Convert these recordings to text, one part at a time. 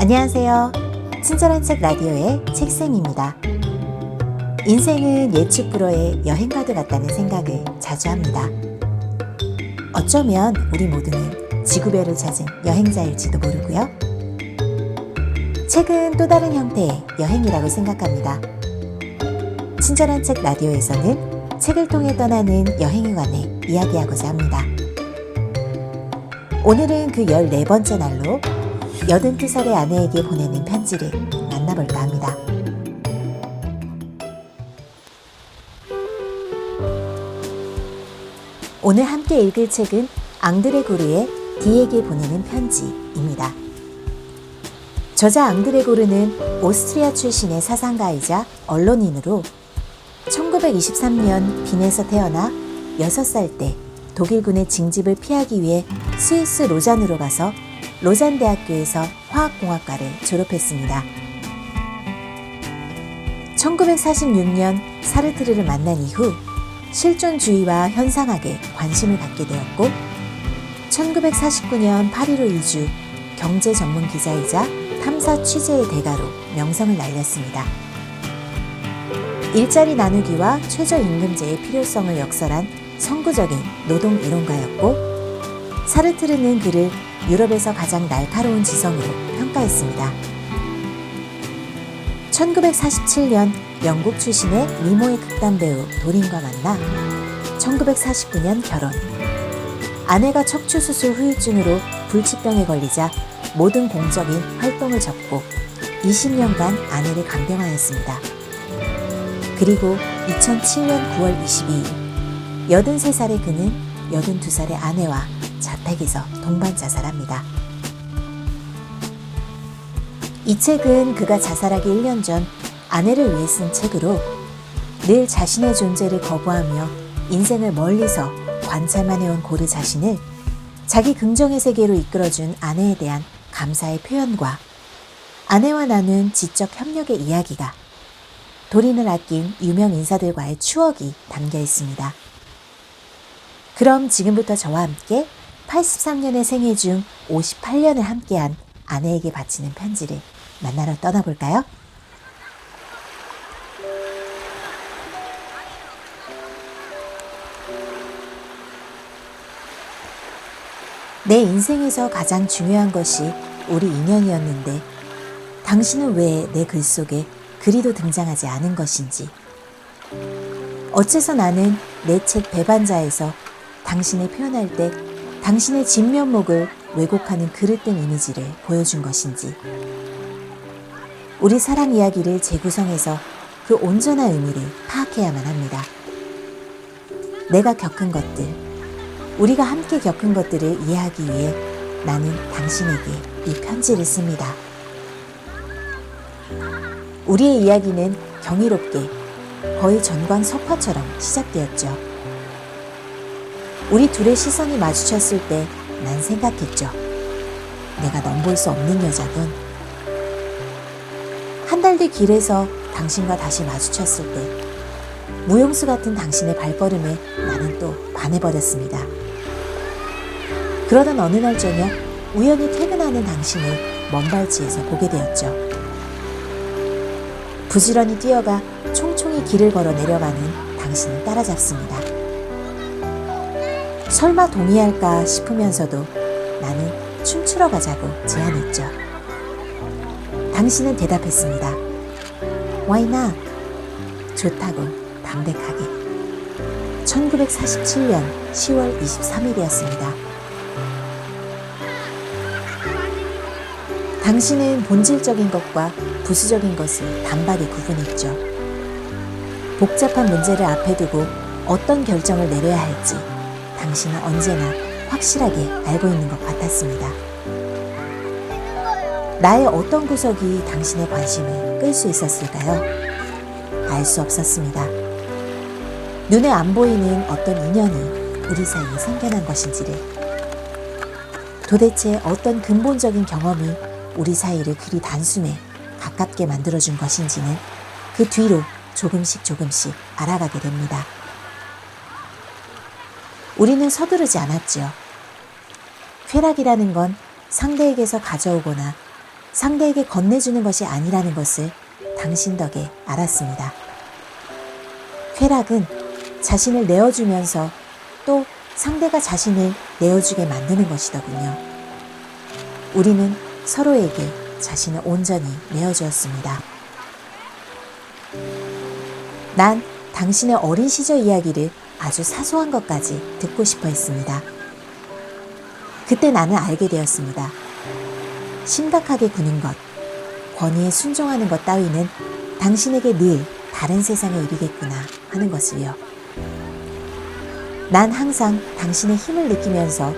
안녕하세요. 친절한 책 라디오의 책쌤입니다. 인생은 예측 불허의 여행과도 같다는 생각을 자주 합니다. 어쩌면 우리 모두는 지구별을 찾은 여행자일지도 모르고요. 책은 또 다른 형태의 여행이라고 생각합니다. 친절한 책 라디오에서는 책을 통해 떠나는 여행에 관해 이야기하고자 합니다. 오늘은 그 14번째 날로 82살의 아내에게 보내는 편지를 만나볼까 합니다. 오늘 함께 읽을 책은 앙드레 고르의 디에게 보내는 편지입니다. 저자 앙드레 고르는 오스트리아 출신의 사상가이자 언론인으로 1923년 빈에서 태어나 6살 때 독일군의 징집을 피하기 위해 스위스 로잔으로 가서 로잔 대학교에서 화학공학과를 졸업했습니다. 1946년 사르트르를 만난 이후 실존주의와 현상학에 관심을 갖게 되었고 1949년 파리로 이주 경제 전문 기자이자 탐사 취재의 대가로 명성을 날렸습니다. 일자리 나누기와 최저임금제의 필요성을 역설한 선구적인 노동 이론가였고 사르트르는 그를 유럽에서 가장 날카로운 지성으로 평가했습니다. 1947년 영국 출신의 미모의 극단 배우 도린과 만나 1949년 결혼. 아내가 척추 수술 후유증으로 불치병에 걸리자 모든 공적인 활동을 접고 20년간 아내를 간병하였습니다. 그리고 2007년 9월 22일 83살의 그는 82살의 아내와 자택에서 동반 자살합니다. 이 책은 그가 자살하기 1년 전 아내를 위해 쓴 책으로 늘 자신의 존재를 거부하며 인생을 멀리서 관찰만 해온 고르 자신을 자기 긍정의 세계로 이끌어준 아내에 대한 감사의 표현과 아내와 나눈 지적 협력의 이야기가 도린을 아낀 유명 인사들과의 추억이 담겨 있습니다. 그럼 지금부터 저와 함께 83년의 생애 중 58년을 함께한 아내에게 바치는 편지를 만나러 떠나볼까요? 내 인생에서 가장 중요한 것이 우리 인연이었는데 당신은 왜 내 글 속에 그리도 등장하지 않은 것인지 어째서 나는 내 책 배반자에서 당신을 표현할 때 당신의 진면목을 왜곡하는 그릇된 이미지를 보여준 것인지 우리 사랑 이야기를 재구성해서 그 온전한 의미를 파악해야만 합니다. 내가 겪은 것들, 우리가 함께 겪은 것들을 이해하기 위해 나는 당신에게 이 편지를 씁니다. 우리의 이야기는 경이롭게 거의 전광 석화처럼 시작되었죠. 우리 둘의 시선이 마주쳤을 때 난 생각했죠. 내가 넘볼 수 없는 여자군. 한 달 뒤 길에서 당신과 다시 마주쳤을 때 무용수 같은 당신의 발걸음에 나는 또 반해버렸습니다. 그러던 어느 날 저녁 우연히 퇴근하는 당신을 먼 발치에서 보게 되었죠. 부지런히 뛰어가 총총히 길을 걸어 내려가는 당신을 따라잡습니다. 설마 동의할까 싶으면서도 나는 춤추러 가자고 제안했죠. 당신은 대답했습니다. Why not? 좋다고 담백하게. 1947년 10월 23일이었습니다. 당신은 본질적인 것과 부수적인 것을 단박에 구분했죠. 복잡한 문제를 앞에 두고 어떤 결정을 내려야 할지 당신은 언제나 확실하게 알고 있는 것 같았습니다. 나의 어떤 구석이 당신의 관심을 끌 수 있었을까요? 알 수 없었습니다. 눈에 안 보이는 어떤 인연이 우리 사이에 생겨난 것인지를 도대체 어떤 근본적인 경험이 우리 사이를 그리 단숨에 가깝게 만들어준 것인지는 그 뒤로 조금씩 조금씩 알아가게 됩니다. 우리는 서두르지 않았지요. 쾌락이라는 건 상대에게서 가져오거나 상대에게 건네주는 것이 아니라는 것을 당신 덕에 알았습니다. 쾌락은 자신을 내어주면서 또 상대가 자신을 내어주게 만드는 것이더군요. 우리는 서로에게 자신을 온전히 내어주었습니다. 난 당신의 어린 시절 이야기를 아주 사소한 것까지 듣고 싶어 했습니다. 그때 나는 알게 되었습니다. 심각하게 구는 것, 권위에 순종하는 것 따위는 당신에게 늘 다른 세상에 이르겠구나 하는 것을요. 난 항상 당신의 힘을 느끼면서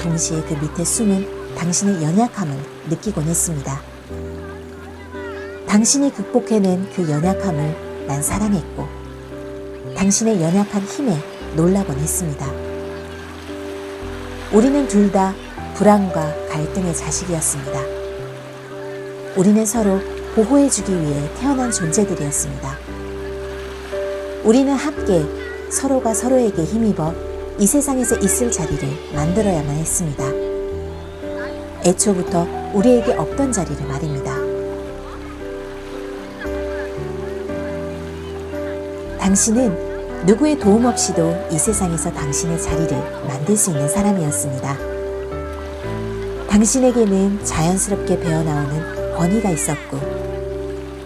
동시에 그 밑에 숨은 당신의 연약함을 느끼곤 했습니다. 당신이 극복해낸 그 연약함을 난 사랑했고, 당신의 연약한 힘에 놀라곤 했습니다. 우리는 둘 다 불안과 갈등의 자식이었습니다. 우리는 서로 보호해주기 위해 태어난 존재들이었습니다. 우리는 함께 서로가 서로에게 힘입어 이 세상에서 있을 자리를 만들어야만 했습니다. 애초부터 우리에게 없던 자리를 말입니다. 당신은 누구의 도움 없이도 이 세상에서 당신의 자리를 만들 수 있는 사람이었습니다. 당신에게는 자연스럽게 배어나오는 권위가 있었고,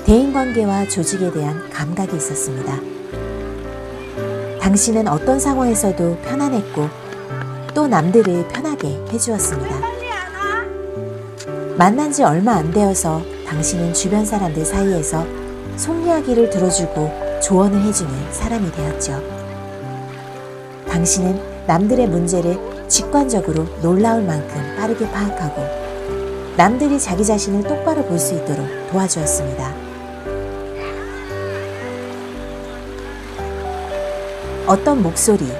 대인관계와 조직에 대한 감각이 있었습니다. 당신은 어떤 상황에서도 편안했고, 또 남들을 편하게 해주었습니다. 만난 지 얼마 안 되어서 당신은 주변 사람들 사이에서 속 이야기를 들어주고 조언을 해주는 사람이 되었죠. 당신은 남들의 문제를 직관적으로 놀라울 만큼 빠르게 파악하고 남들이 자기 자신을 똑바로 볼 수 있도록 도와주었습니다. 어떤 목소리,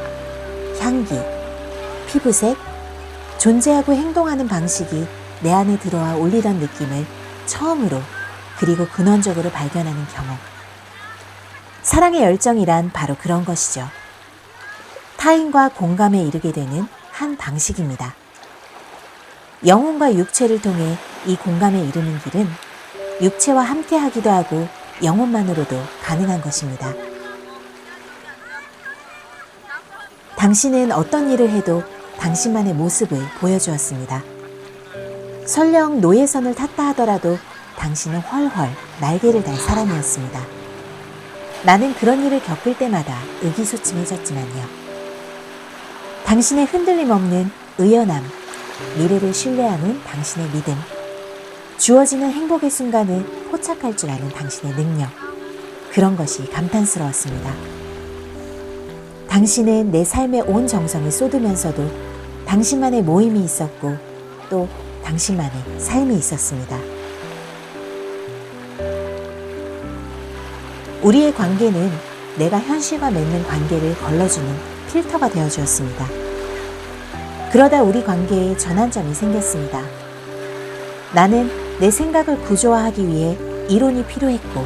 향기, 피부색, 존재하고 행동하는 방식이 내 안에 들어와 올리던 느낌을 처음으로 그리고 근원적으로 발견하는 경험. 사랑의 열정이란 바로 그런 것이죠. 타인과 공감에 이르게 되는 한 방식입니다. 영혼과 육체를 통해 이 공감에 이르는 길은 육체와 함께 하기도 하고 영혼만으로도 가능한 것입니다. 당신은 어떤 일을 해도 당신만의 모습을 보여주었습니다. 설령 노예선을 탔다 하더라도 당신은 훨훨 날개를 달 사람이었습니다. 나는 그런 일을 겪을 때마다 의기소침해졌지만요. 당신의 흔들림 없는 의연함, 미래를 신뢰하는 당신의 믿음, 주어지는 행복의 순간을 포착할 줄 아는 당신의 능력, 그런 것이 감탄스러웠습니다. 당신은 내 삶에 온 정성을 쏟으면서도 당신만의 모임이 있었고 또 당신만의 삶이 있었습니다. 우리의 관계는 내가 현실과 맺는 관계를 걸러주는 필터가 되어 주었습니다. 그러다 우리 관계에 전환점이 생겼습니다. 나는 내 생각을 구조화하기 위해 이론이 필요했고,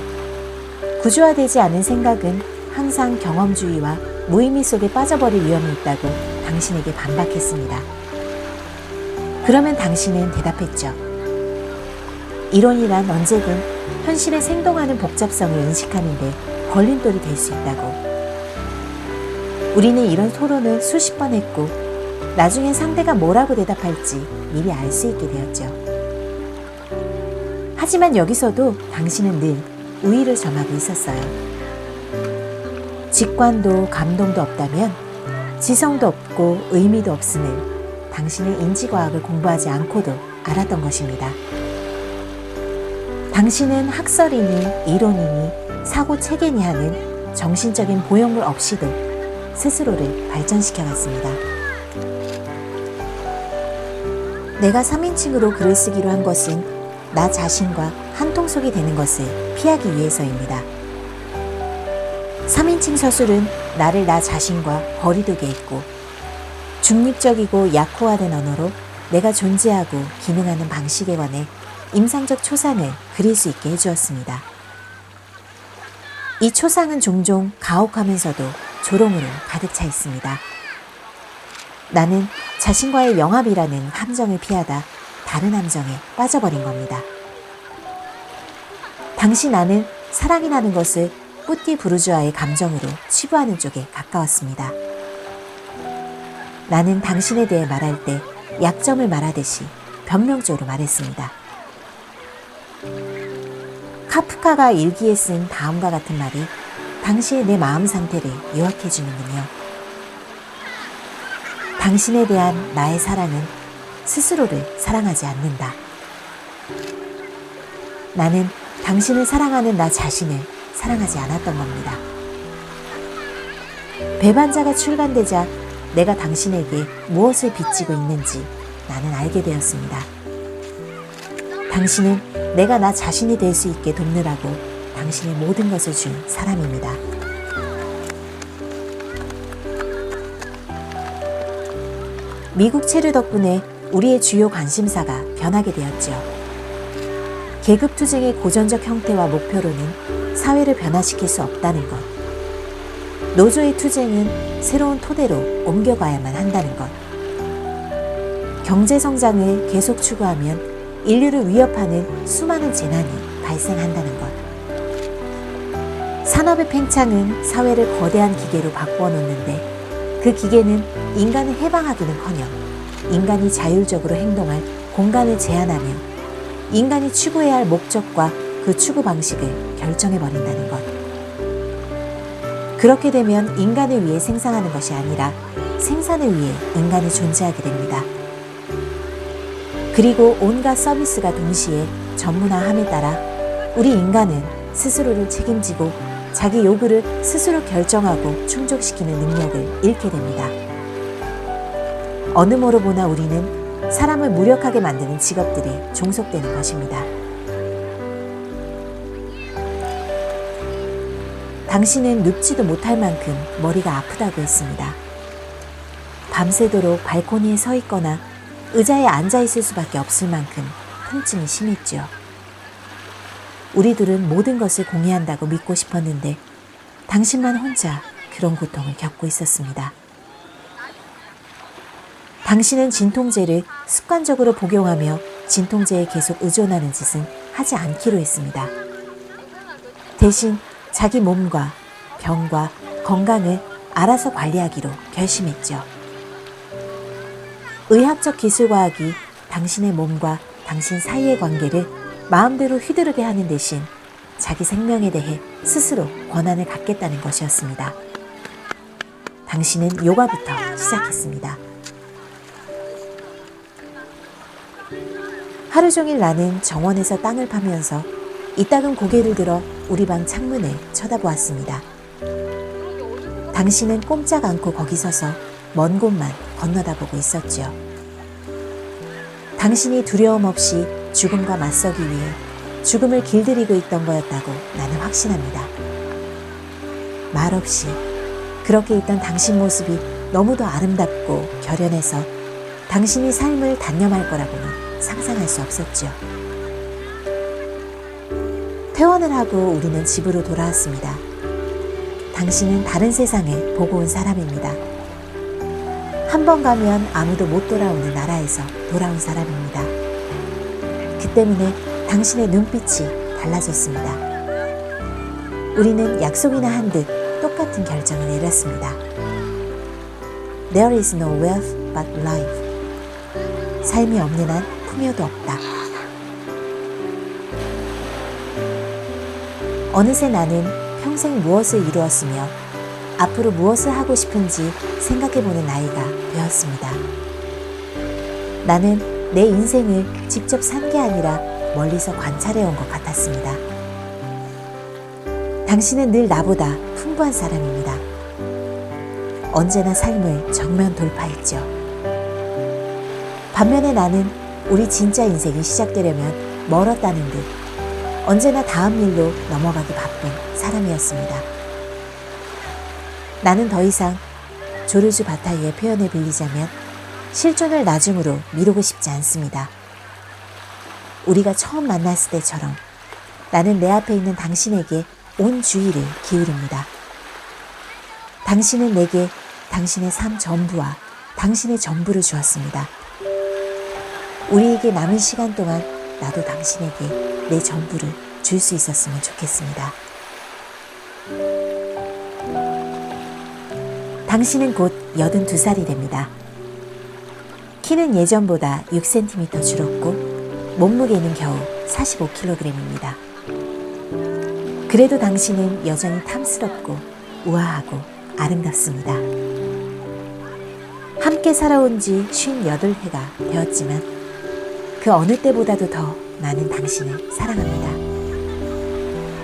구조화되지 않은 생각은 항상 경험주의와 무의미 속에 빠져버릴 위험이 있다고 당신에게 반박했습니다. 그러면 당신은 대답했죠. 이론이란 언제든 현실에 생동하는 복잡성을 인식하는 데 걸림돌이 될 수 있다고. 우리는 이런 토론을 수십 번 했고, 나중엔 상대가 뭐라고 대답할지 미리 알 수 있게 되었죠. 하지만 여기서도 당신은 늘 우위를 점하고 있었어요. 직관도 감동도 없다면 지성도 없고 의미도 없음을 당신의 인지과학을 공부하지 않고도 알았던 것입니다. 당신은 학설이니 이론이니 사고 체계니 하는 정신적인 보형물 없이도 스스로를 발전시켜 갔습니다. 내가 3인칭으로 글을 쓰기로 한 것은 나 자신과 한통속이 되는 것을 피하기 위해서입니다. 3인칭 서술은 나를 나 자신과 거리두게 했고, 중립적이고 약호화된 언어로 내가 존재하고 기능하는 방식에 관해 임상적 초상을 그릴 수 있게 해주었습니다. 이 초상은 종종 가혹하면서도 조롱으로 가득 차 있습니다. 나는 자신과의 영합이라는 함정을 피하다 다른 함정에 빠져버린 겁니다. 당시 나는 사랑이라는 것을 뿌띠 부르주아의 감정으로 치부하는 쪽에 가까웠습니다. 나는 당신에 대해 말할 때 약점을 말하듯이 변명적으로 말했습니다. 카프카가 일기에 쓴 다음과 같은 말이 당시의 내 마음 상태를 요약해 주는군요. 당신에 대한 나의 사랑은 스스로를 사랑하지 않는다. 나는 당신을 사랑하는 나 자신을 사랑하지 않았던 겁니다. 배반자가 출간되자 내가 당신에게 무엇을 빚지고 있는지 나는 알게 되었습니다. 당신은 내가 나 자신이 될 수 있게 돕느라고 당신의 모든 것을 준 사람입니다. 미국 체류 덕분에 우리의 주요 관심사가 변하게 되었죠. 계급 투쟁의 고전적 형태와 목표로는 사회를 변화시킬 수 없다는 것. 노조의 투쟁은 새로운 토대로 옮겨가야만 한다는 것. 경제 성장을 계속 추구하면 인류를 위협하는 수많은 재난이 발생한다는 것. 산업의 팽창은 사회를 거대한 기계로 바꾸어 놓는데 그 기계는 인간을 해방하기는커녕 인간이 자율적으로 행동할 공간을 제한하며 인간이 추구해야 할 목적과 그 추구 방식을 결정해 버린다는 것. 그렇게 되면 인간을 위해 생산하는 것이 아니라 생산을 위해 인간이 존재하게 됩니다. 그리고 온갖 서비스가 동시에 전문화함에 따라 우리 인간은 스스로를 책임지고 자기 요구를 스스로 결정하고 충족시키는 능력을 잃게 됩니다. 어느 모로 보나 우리는 사람을 무력하게 만드는 직업들이 종속되는 것입니다. 당신은 눕지도 못할 만큼 머리가 아프다고 했습니다. 밤새도록 발코니에 서 있거나 의자에 앉아 있을 수밖에 없을 만큼 통증이 심했죠. 우리 둘은 모든 것을 공유한다고 믿고 싶었는데 당신만 혼자 그런 고통을 겪고 있었습니다. 당신은 진통제를 습관적으로 복용하며 진통제에 계속 의존하는 짓은 하지 않기로 했습니다. 대신 자기 몸과 병과 건강을 알아서 관리하기로 결심했죠. 의학적 기술과학이 당신의 몸과 당신 사이의 관계를 마음대로 휘두르게 하는 대신 자기 생명에 대해 스스로 권한을 갖겠다는 것이었습니다. 당신은 요가부터 시작했습니다. 하루 종일 나는 정원에서 땅을 파면서 이따금 고개를 들어 우리 방 창문을 쳐다보았습니다. 당신은 꼼짝 않고 거기 서서 먼 곳만 건너다 보고 있었지요. 당신이 두려움 없이 죽음과 맞서기 위해 죽음을 길들이고 있던 거였다고 나는 확신합니다. 말없이 그렇게 있던 당신 모습이 너무도 아름답고 결연해서 당신이 삶을 단념할 거라고는 상상할 수 없었죠. 퇴원을 하고 우리는 집으로 돌아왔습니다. 당신은 다른 세상에 보고 온 사람입니다. 한 번 가면 아무도 못 돌아오는 나라에서 돌아온 사람입니다. 그 때문에 당신의 눈빛이 달라졌습니다. 우리는 약속이나 한 듯 똑같은 결정을 내렸습니다. There is no wealth but life. 삶이 없는 한 풍요도 없다. 어느새 나는 평생 무엇을 이루었으며 앞으로 무엇을 하고 싶은지 생각해보는 나이가 되었습니다. 나는 내 인생을 직접 산 게 아니라 멀리서 관찰해 온 것 같았습니다. 당신은 늘 나보다 풍부한 사람입니다. 언제나 삶을 정면 돌파했죠. 반면에 나는 우리 진짜 인생이 시작되려면 멀었다는 듯 언제나 다음 일로 넘어가기 바쁜 사람이었습니다. 나는 더 이상 조르주 바타이의 표현을 빌리자면 실존을 나중으로 미루고 싶지 않습니다. 우리가 처음 만났을 때처럼 나는 내 앞에 있는 당신에게 온 주의를 기울입니다. 당신은 내게 당신의 삶 전부와 당신의 전부를 주었습니다. 우리에게 남은 시간 동안 나도 당신에게 내 전부를 줄 수 있었으면 좋겠습니다. 당신은 곧 82살이 됩니다. 키는 예전보다 6cm 줄었고 몸무게는 겨우 45kg입니다. 그래도 당신은 여전히 탐스럽고 우아하고 아름답습니다. 함께 살아온 지 58회가 되었지만 그 어느 때보다도 더 나는 당신을 사랑합니다.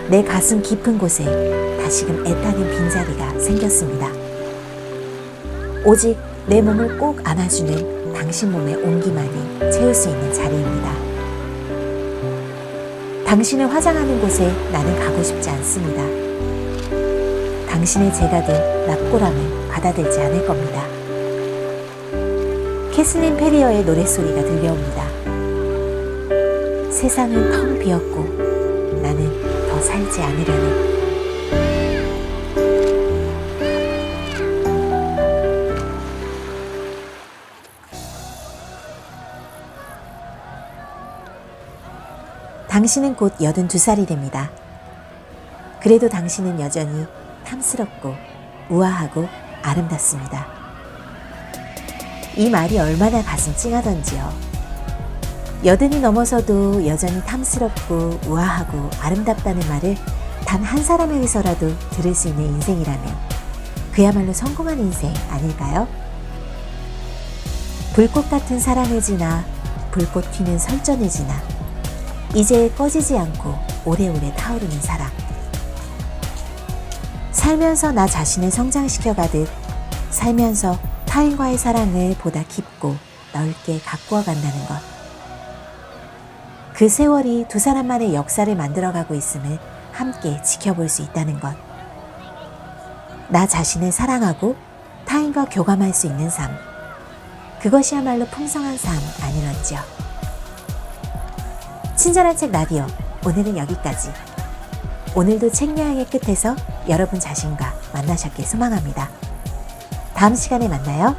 내 가슴 깊은 곳에 다시금 애타는 빈자리가 생겼습니다. 오직 내 몸을 꼭 안아주는 당신 몸의 온기만이 채울 수 있는 자리입니다. 당신을 화장하는 곳에 나는 가고 싶지 않습니다. 당신의 제가 된 납골함을 받아들지 않을 겁니다. 캐슬린 페리어의 노랫소리가 들려옵니다. 세상은 텅 비었고 나는 더 살지 않으려니. 당신은 곧 82살이 됩니다. 그래도 당신은 여전히 탐스럽고 우아하고 아름답습니다. 이 말이 얼마나 가슴 찡하던지요. 여든이 넘어서도 여전히 탐스럽고 우아하고 아름답다는 말을 단 한 사람에게서라도 들을 수 있는 인생이라면 그야말로 성공한 인생 아닐까요? 불꽃 같은 사랑을 지나 불꽃 튀는 설전을 지나 이제 꺼지지 않고 오래오래 타오르는 사랑. 살면서 나 자신을 성장시켜 가듯 살면서 타인과의 사랑을 보다 깊고 넓게 가꾸어 간다는 것. 그 세월이 두 사람만의 역사를 만들어가고 있음을 함께 지켜볼 수 있다는 것. 나 자신을 사랑하고 타인과 교감할 수 있는 삶. 그것이야말로 풍성한 삶 아니었지요. 친절한 책 라디오 오늘은 여기까지. 오늘도 책 여행의 끝에서 여러분 자신과 만나셨길 소망합니다. 다음 시간에 만나요.